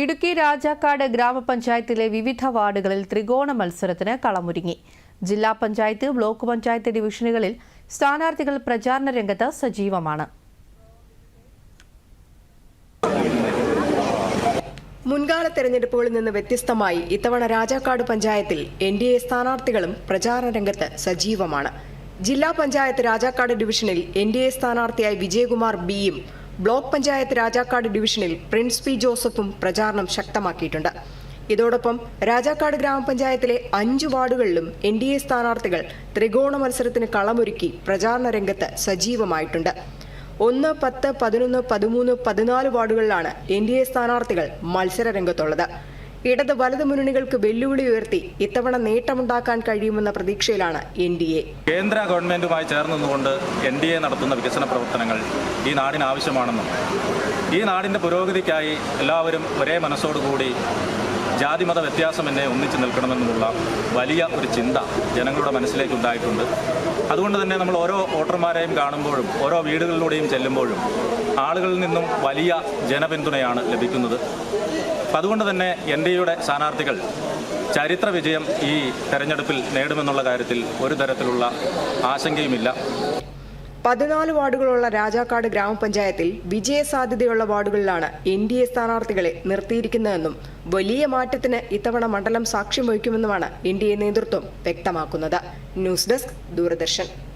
ഇടുക്കി രാജാക്കാട് ഗ്രാമപഞ്ചായത്തിലെ വിവിധ വാർഡുകളിൽ ത്രികോണ മത്സരത്തിന് കളമൊരുങ്ങി. ജില്ലാ പഞ്ചായത്ത് ബ്ലോക്ക് പഞ്ചായത്ത് ഡിവിഷനുകളിൽ സ്ഥാനാർത്ഥികൾ പ്രചാരണ രംഗത്ത് സജീവമാണ്. മുൻകാല തെരഞ്ഞെടുപ്പുകളിൽ നിന്ന് വ്യത്യസ്തമായി ഇത്തവണ രാജാക്കാട് പഞ്ചായത്തിൽ എൻ ഡി എ സ്ഥാനാർത്ഥികളും പ്രചാരണ രംഗത്ത് സജീവമാണ്. ജില്ലാ പഞ്ചായത്ത് രാജാക്കാട് ഡിവിഷനിൽ എൻ ഡി എ സ്ഥാനാർത്ഥിയായി വിജയകുമാർ ബിയും ബ്ലോക്ക് പഞ്ചായത്ത് രാജാക്കാട് ഡിവിഷനിൽ പ്രിൻസ് പി ജോസഫും പ്രചാരണം ശക്തമാക്കിയിട്ടുണ്ട്. ഇതോടൊപ്പം രാജാക്കാട് ഗ്രാമപഞ്ചായത്തിലെ അഞ്ച് വാർഡുകളിലും എൻ ഡി എ സ്ഥാനാർത്ഥികൾ ത്രികോണ മത്സരത്തിന് കളമൊരുക്കി പ്രചാരണ രംഗത്ത് സജീവമായിട്ടുണ്ട്. ഒന്ന് പത്ത് പതിനൊന്ന് പതിമൂന്ന് പതിനാല് വാർഡുകളിലാണ് എൻ ഡി എ സ്ഥാനാർത്ഥികൾ മത്സര രംഗത്തുള്ളത്. ഇടത് വലത് മുന്നണികൾക്ക് വെല്ലുവിളി ഉയർത്തി ഇത്തവണ നേട്ടമുണ്ടാക്കാൻ കഴിയുമെന്ന പ്രതീക്ഷയിലാണ് എൻ ഡി എ. കേന്ദ്ര ഗവൺമെന്റുമായി ചേർന്നുകൊണ്ട് എൻ ഡി എ നടത്തുന്ന വികസന പ്രവർത്തനങ്ങൾ ഈ നാടിന് ആവശ്യമാണെന്നും ഈ നാടിന്റെ പുരോഗതിക്കായി എല്ലാവരും ഒരേ മനസ്സോടുകൂടി ജാതിമത വ്യത്യാസമെന്നെ ഒന്നിച്ചു നിൽക്കണമെന്നുമുള്ള വലിയ ഒരു ചിന്ത ജനങ്ങളുടെ മനസ്സിലേക്ക് ഉണ്ടായിട്ടുണ്ട്. അതുകൊണ്ട് തന്നെ നമ്മൾ ഓരോ വോട്ടർമാരെയും കാണുമ്പോഴും ഓരോ വീടുകളിലൂടെയും ചെല്ലുമ്പോഴും ആളുകളിൽ നിന്നും വലിയ ജനപിന്തുണയാണ് ലഭിക്കുന്നത്. അപ്പം അതുകൊണ്ട് തന്നെ എൻ ഡി എയുടെ സ്ഥാനാർത്ഥികൾ ചരിത്ര വിജയം ഈ തെരഞ്ഞെടുപ്പിൽ നേടുമെന്നുള്ള കാര്യത്തിൽ ഒരു തരത്തിലുള്ള ആശങ്കയുമില്ല. പതിനാല് വാർഡുകളുള്ള രാജാക്കാട് ഗ്രാമപഞ്ചായത്തിൽ വിജയസാധ്യതയുള്ള വാർഡുകളിലാണ് എൻ ഡി എ സ്ഥാനാർത്ഥികളെ നിർത്തിയിരിക്കുന്നതെന്നും വലിയ മാറ്റത്തിന് ഇത്തവണ മണ്ഡലം സാക്ഷ്യം വഹിക്കുമെന്നുമാണ് എൻ ഡി എ നേതൃത്വം വ്യക്തമാക്കുന്നത്. News desk Doordarshan.